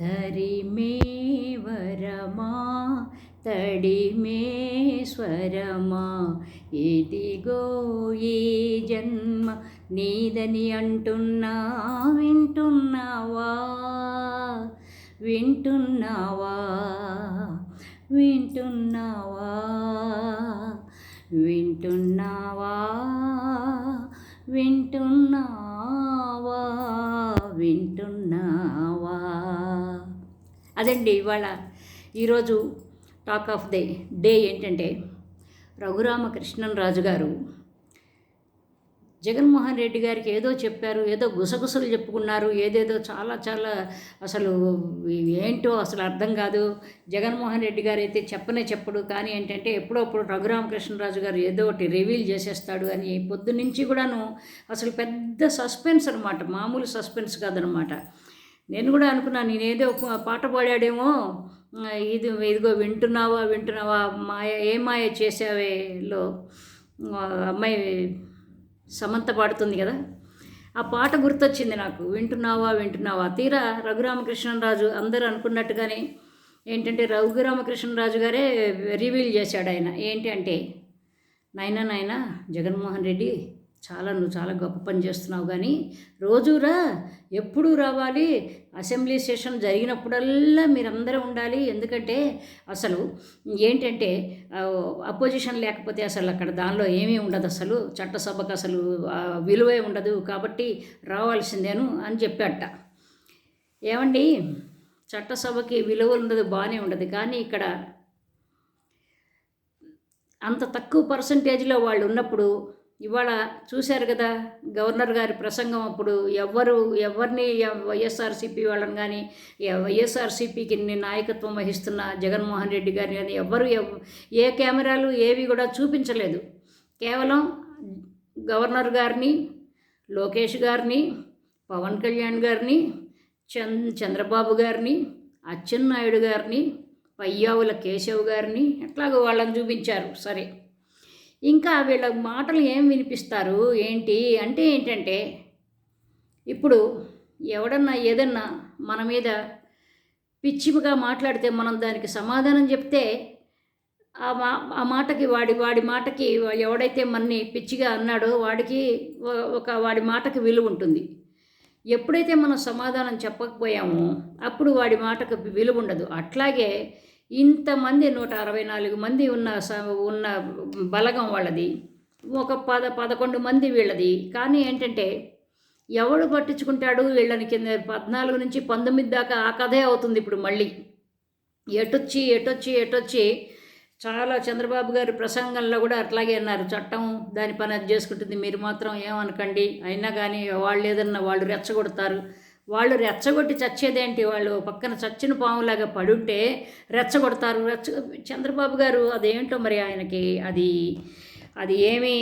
తరిమేవరమా? తడిమేశ్వరమా ఇదిగో ఈ జన్మ నీదని అంటున్నా వింటున్నావా? వింటున్నావా? వింటున్నావా? వింటున్నావా? వింటున్నావా? వింటున్నావా? అదండి ఇవాళ ఈరోజు టాక్ ఆఫ్ ది డే ఏంటంటే రఘురామకృష్ణన్ రాజు గారు జగన్మోహన్ రెడ్డి గారికి ఏదో చెప్పారు ఏదో గుసగుసలు చెప్పుకున్నారు ఏదేదో చాలా చాలా అసలు ఏంటో అసలు అర్థం కాదు. జగన్మోహన్ రెడ్డి గారు అయితే చెప్పనే చెప్పడు. కానీ ఏంటంటే ఎప్పుడప్పుడు రఘురామకృష్ణరాజు గారు ఏదో ఒకటి రివీల్ చేసేస్తాడు అని పొద్దు నుంచి కూడాను అసలు పెద్ద సస్పెన్స్ అనమాట మామూలు సస్పెన్స్ కాదనమాట నేను కూడా అనుకున్నాను నేనేదో పాట పాడాడేమో ఇది ఇదిగో వింటున్నావా వింటున్నావా మాయ ఏ మాయ చేసావేలో అమ్మాయి సమంత పాడుతుంది కదా. ఆ పాట గుర్తొచ్చింది నాకు వింటున్నావా వింటున్నావా. తీరా రఘురామకృష్ణరాజు అందరూ అనుకున్నట్టుగానే ఏంటంటే రఘురామకృష్ణరాజు గారే రివీల్ చేశాడు ఆయన. ఏంటి అంటే నాయన నాయన జగన్మోహన్ రెడ్డి చాలా నువ్వు చాలా గొప్ప పని చేస్తున్నావు కానీ రోజురా ఎప్పుడు రావాలి. అసెంబ్లీ సెషన్ జరిగినప్పుడల్లా మీరందరూ ఉండాలి. ఎందుకంటే అసలు ఏంటంటే అపోజిషన్ లేకపోతే అసలు అక్కడ దానిలో ఏమీ ఉండదు అసలు. చట్టసభకు అసలు విలువే ఉండదు కాబట్టి రావాల్సిందేను అని చెప్పాట. ఏమండి? చట్టసభకి విలువ ఉండదు బాగానే ఉండదు. కానీ ఇక్కడ అంత తక్కువ పర్సంటేజ్లో వాళ్ళు ఉన్నప్పుడు ఇవాళ చూశారు కదా గవర్నర్ గారి ప్రసంగం అప్పుడు ఎవ్వరు ఎవరిని వైఎస్ఆర్సీపీ వాళ్ళని కానీ వైఎస్ఆర్సీపీకి నాయకత్వం వహిస్తున్న జగన్మోహన్ రెడ్డి గారిని కానీ ఎవ్వరు ఏ కెమెరాలు ఏవి కూడా చూపించలేదు. కేవలం గవర్నర్ గారిని లోకేష్ గారిని పవన్ కళ్యాణ్ గారిని చంద్ చంద్రబాబు గారిని అచ్చెన్నాయుడు గారిని పయ్యావుల కేశవ్ గారిని ఎట్లాగో వాళ్ళని చూపించారు. సరే. ఇంకా వీళ్ళ మాటలు ఏం వినిపిస్తారు? ఏంటి? అంటే ఏంటంటే ఇప్పుడు ఎవడన్నా ఏదన్నా మన మీద పిచ్చిగా మాట్లాడితే మనం దానికి సమాధానం చెప్తే ఆ మా ఆ మాటకి వాడి వాడి మాటకి ఎవడైతే మన్ని పిచ్చిగా అన్నాడో వాడికి ఒక వాడి మాటకి విలువ ఉంటుంది. ఎప్పుడైతే మనం సమాధానం చెప్పకపోయామో అప్పుడు వాడి మాటకు విలువ ఉండదు. అట్లాగే ఇంతమంది నూట అరవై నాలుగు మంది ఉన్న ఉన్న బలగం వాళ్ళది. ఒక పద పదకొండు మంది వీళ్ళది. కానీ ఏంటంటే ఎవడు పట్టించుకుంటాడు? వీళ్ళని కింద పద్నాలుగు నుంచి పంతొమ్మిది దాకా ఆ కథే అవుతుంది ఇప్పుడు మళ్ళీ. ఎటొచ్చి ఎటొచ్చి ఎటొచ్చి చాలా చంద్రబాబు గారి ప్రసంగంలో కూడా అట్లాగే అన్నారు. చట్టం దాని పని అది చేసుకుంటుంది. మీరు మాత్రం ఏమనకండి? అయినా కానీ వాళ్ళు ఏదన్నా వాళ్ళు రెచ్చగొడతారు. వాళ్ళు రెచ్చగొట్టి చచ్చేదేంటి? వాళ్ళు పక్కన చచ్చిన పాములాగా పడుంటే రెచ్చగొడతారు. రెచ్చ చంద్రబాబు గారు అదేంటో మరి ఆయనకి అది అది ఏమి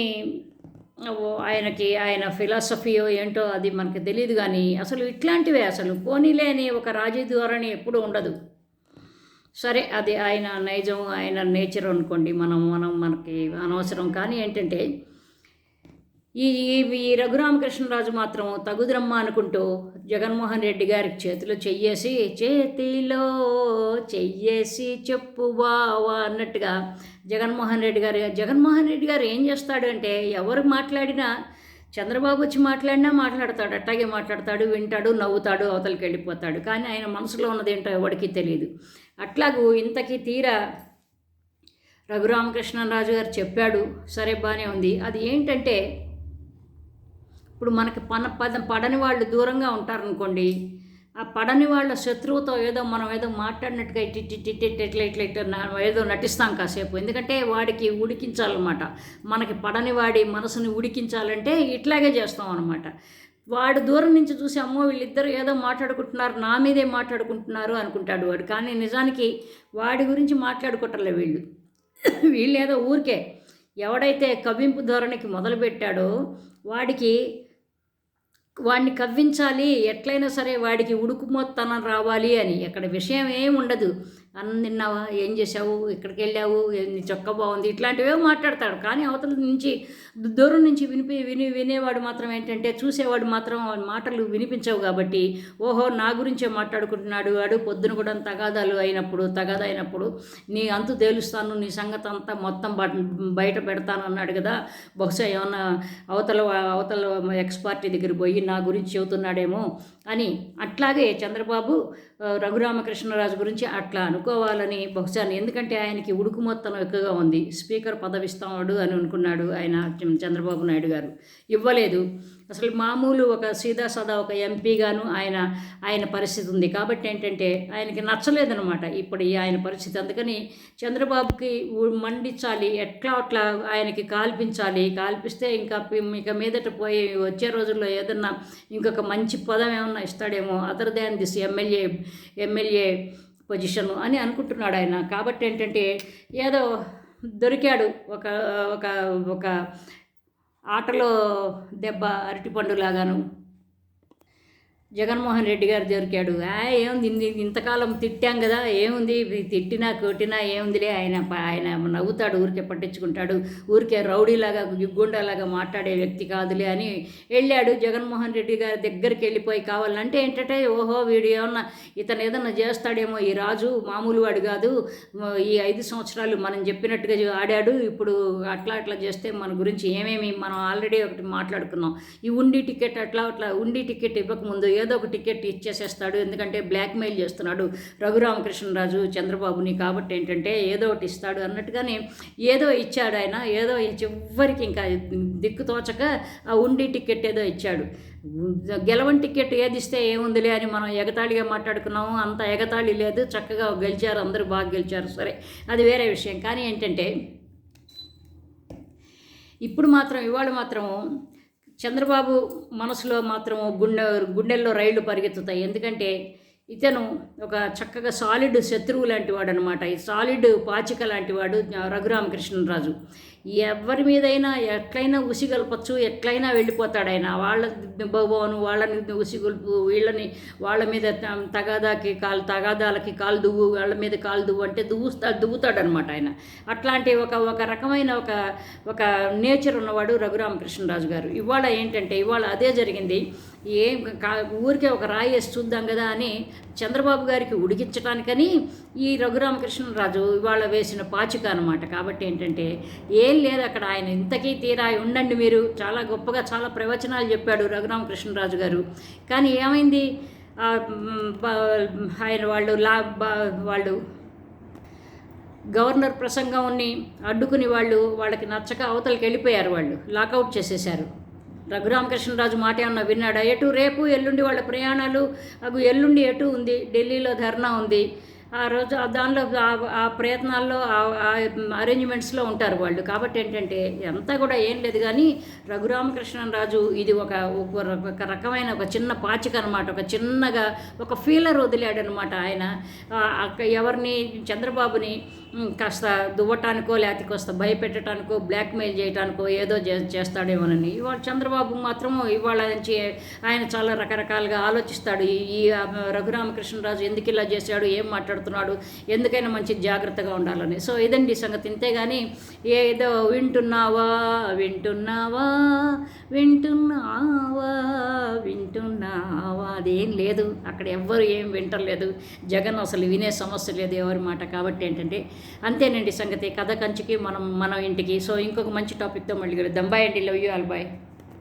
ఆయనకి ఆయన ఫిలాసఫీయో ఏంటో అది మనకి తెలియదు కానీ అసలు ఇట్లాంటివే అసలు పోనీలేని ఒక రాజీ ధోరణి ఎప్పుడు ఉండదు. సరే అది ఆయన నైజం ఆయన నేచర్ అనుకోండి. మనం మనం మనకి అనవసరం. కానీ ఏంటంటే ఈ ఈ రఘురామకృష్ణరాజు మాత్రం తగుదరమ్మ అనుకుంటూ జగన్మోహన్ రెడ్డి గారికి చేతిలో చెయ్యేసి చేతిలో చెయ్యేసి చెప్పు బావా అన్నట్టుగా జగన్మోహన్ రెడ్డి గారు జగన్మోహన్ రెడ్డి గారు ఏం చేస్తాడు అంటే ఎవరు మాట్లాడినా చంద్రబాబు వచ్చి మాట్లాడినా మాట్లాడతాడు అట్టాగే మాట్లాడతాడు వింటాడు నవ్వుతాడు అవతలకి వెళ్ళిపోతాడు. కానీ ఆయన మనసులో ఉన్నది ఏంటో ఎవరికి తెలియదు. అట్లాగూ ఇంతకీ తీరా రఘురామకృష్ణరాజు గారు చెప్పాడు సరే బాగానే ఉంది. అది ఏంటంటే ఇప్పుడు మనకి పన పద పడని వాళ్ళు దూరంగా ఉంటారనుకోండి ఆ పడని వాళ్ళ శత్రువుతో ఏదో మనం ఏదో మాట్లాడినట్టుగా ఇట్టి ఇట్లా ఇట్లా ఇట్లా ఏదో నటిస్తాం కాసేపు. ఎందుకంటే వాడికి ఉడికించాలన్నమాట. మనకి పడని వాడి మనసుని ఉడికించాలంటే ఇట్లాగే చేస్తాం అనమాట వాడు దూరం నుంచి చూసి అమ్మో వీళ్ళిద్దరు ఏదో మాట్లాడుకుంటున్నారు నా మీదే మాట్లాడుకుంటున్నారు అనుకుంటాడు వాడు. కానీ నిజానికి వాడి గురించి మాట్లాడుకుంటారులే వీళ్ళు. వీళ్ళు ఏదో ఊరికే ఎవడైతే కవింపు ధోరణికి మొదలుపెట్టాడో వాడికి వాడిని కవ్వించాలి ఎట్లయినా సరే వాడికి ఉడుకుమొత్తనం రావాలి అని. ఎక్కడ విషయం ఏమి ఉండదు. అన్నం తిన్నావా? ఏం చేసావు ఇక్కడికి వెళ్ళావు? ఏ- నీ చొక్క బాగుంది? ఇట్లాంటివే మాట్లాడతాడు. కానీ అవతల నుంచి దూరం నుంచి వినిపి విని వినేవాడు మాత్రం ఏంటంటే చూసేవాడు మాత్రం వాడి మాటలు వినిపించవు కాబట్టి ఓహో నా గురించే మాట్లాడుకుంటున్నాడు. వాడు పొద్దున కూడా తగాదాలు అయినప్పుడు తగాదా అయినప్పుడు నీ అంతు తేలుస్తాను నీ సంగతి అంతా మొత్తం బయట పెడతాను అన్నాడు కదా. బహుశా ఏమన్నా అవతల అవతల ఎక్స్ పార్టీ దగ్గర పోయి నా గురించి చెబుతున్నాడేమో అని అట్లాగే చంద్రబాబు రఘురామకృష్ణరాజు గురించి అట్లా అనుకోవాలని బహుశా ఎందుకంటే ఆయనకి ఉడుకు మొత్తం ఎక్కువగా ఉంది. స్పీకర్ పదవిస్తాడు అని అనుకున్నాడు ఆయన చంద్రబాబు నాయుడు గారు. ఇవ్వలేదు. అసలు మామూలు ఒక సీదా సదా ఒక ఎంపీగాను ఆయన ఆయన పరిస్థితి ఉంది. కాబట్టి ఏంటంటే ఆయనకి నచ్చలేదనమాట ఇప్పుడు ఈ ఆయన పరిస్థితి. అందుకని చంద్రబాబుకి మండించాలి ఎట్లా అట్లా ఆయనకి కాల్పించాలి. కాల్పిస్తే ఇంకా ఇక మీదట పోయి వచ్చే రోజుల్లో ఏదన్నా ఇంకొక మంచి పదం ఏమన్నా ఇస్తాడేమో other than this MLA MLA position అని అనుకుంటున్నాడు ఆయన. కాబట్టి ఏంటంటే ఏదో దొరికాడు ఒక ఒక ఒక ఆటలో దెబ్బ అరటిపండు లాగాను జగన్మోహన్ రెడ్డి గారు దొరికాడు. ఆ ఏముంది ఇంతకాలం తిట్టాం కదా ఏముంది తిట్టినా కొట్టినా ఏముందిలే ఆయన ఆయన నవ్వుతాడు ఊరికే పట్టించుకుంటాడు ఊరికే రౌడీలాగా గుండాలాగా మాట్లాడే వ్యక్తి కాదులే అని వెళ్ళాడు జగన్మోహన్ రెడ్డి గారి దగ్గరికి వెళ్ళిపోయి కావాలంటే ఏంటంటే ఓహో వీడు ఏమన్నా ఇతను ఏదన్నా చేస్తాడేమో ఈ రాజు మామూలు వాడు కాదు ఈ ఐదు సంవత్సరాలు మనం చెప్పినట్టుగా ఆడాడు ఇప్పుడు అట్లా అట్లా చేస్తే మన గురించి ఏమేమి మనం ఆల్రెడీ ఒకటి మాట్లాడుకున్నాం. ఈ ఉండి టికెట్ అట్లా అట్లా ఉండి టికెట్ ఇవ్వకముందు ఏదో ఒక టికెట్ ఇచ్చేసేస్తాడు ఎందుకంటే బ్లాక్మెయిల్ చేస్తున్నాడు. రఘురామకృష్ణరాజు చంద్రబాబుని కాబట్టి ఏంటంటే ఏదో ఒకటి ఇస్తాడు అన్నట్టుగానే ఏదో ఇచ్చాడు ఆయన ఏదో చివరికి ఇంకా దిక్కు తోచక ఆ ఉండి టికెట్ ఏదో ఇచ్చాడు. గెలవని టికెట్ ఏది ఇస్తే ఏముందిలే అని మనం ఎగతాళిగా మాట్లాడుకున్నాము. అంత ఎగతాళి లేదు. చక్కగా గెలిచారు. అందరూ బాగా గెలిచారు. సరే అది వేరే విషయం. కానీ ఏంటంటే ఇప్పుడు మాత్రం ఇవాళ మాత్రం చంద్రబాబు మనసులో మాత్రం గుండె గుండెల్లో రైళ్ళు పరిగెత్తుతాయి. ఎందుకంటే ఇతను ఒక చక్కగా సాలిడ్ శత్రువు లాంటి వాడు అనమాట ఈ సాలిడ్ పాచిక లాంటి వాడు రఘురామకృష్ణరాజు. ఎవరి మీదైనా ఎట్లయినా ఉసిగొల్పచ్చు ఎట్లయినా వెళ్ళిపోతాడు ఆయన వాళ్ళ భవను వాళ్ళని ఉసిగొల్పు వీళ్ళని వాళ్ళ మీద తగాదాకి కాలు తగాదాలకి కాలు దువ్వు వాళ్ళ మీద కాలు దువ్వు అంటే దువ్వుస్తా దువ్వుతాడనమాట ఆయన. అట్లాంటి ఒక ఒక రకమైన ఒక ఒక నేచర్ ఉన్నవాడు రఘురామకృష్ణరాజు గారు. ఇవాళ ఏంటంటే ఇవాళ అదే జరిగింది. ఏం కా ఊరికే ఒక రాయి వేసి చూద్దాం కదా అని చంద్రబాబు గారికి ఉడికించడానికని ఈ రఘురామకృష్ణరాజు ఇవాళ వేసిన పాచిక అనమాట కాబట్టి ఏంటంటే ఏ లేదు అక్కడ ఆయన ఇంతకీ తీరా ఉండండి మీరు. చాలా గొప్పగా చాలా ప్రవచనాలు చెప్పాడు రఘురామకృష్ణరాజు గారు. కానీ ఏమైంది? ఆయన వాళ్ళు లా వాళ్ళు గవర్నర్ ప్రసంగంని అడ్డుకుని వాళ్ళు వాళ్ళకి నచ్చక అవతలకి వెళ్ళిపోయారు వాళ్ళు. లాకౌట్ చేసేశారు. రఘురామకృష్ణరాజు మాట ఏమన్నా విన్నాడా? ఎటు రేపు ఎల్లుండి వాళ్ళ ప్రయాణాలు? అగు ఎల్లుండి ఎటు ఉంది? ఢిల్లీలో ధర్నా ఉంది. ఆ రోజు దానిలో ఆ- ప్రయత్నాల్లో ఆ- అరేంజ్మెంట్స్లో ఉంటారు వాళ్ళు. కాబట్టి ఏంటంటే అంతా కూడా ఏం లేదు కానీ రఘురామకృష్ణరాజు ఇది ఒక ఒక ఒక రకమైన ఒక చిన్న పాచిక అనమాట ఒక చిన్నగా ఒక ఫీలర్ వదిలాడనమాట ఆయన. ఎవరిని చంద్రబాబుని కాస్త దువ్వటానికో లేకపోతే కాస్త భయపెట్టడానికో బ్లాక్మెయిల్ చేయడానికో ఏదో చే- చేస్తాడేమోనని. ఇవాళ చంద్రబాబు మాత్రం ఇవాళ నుంచి ఆయన చాలా రకరకాలుగా ఆలోచిస్తాడు. ఈ రఘురామకృష్ణరాజు ఎందుకు ఇలా చేశాడు? ఏం మాట్లాడుతున్నాడు? ఎందుకైనా మంచి జాగ్రత్తగా ఉండాలని. సో ఇదండి సంగతి. ఇంతే కానీ ఏదో వింటున్నావా వింటున్నావా వింటున్నావా వింటున్నావా? అదేం లేదు. అక్కడ ఎవ్వరు ఏం వింటలేదు. జగన్ అసలు వినే సమస్య లేదు ఎవరి మాట. కాబట్టి ఏంటంటే అంతేనండి సంగతి. కథ కంచికి మనం మనం ఇంటికి. సో ఇంకొక మంచి టాపిక్తో మళ్ళీ కలుద్దాం. బాయ్ అండి. Love you all. బాయ్.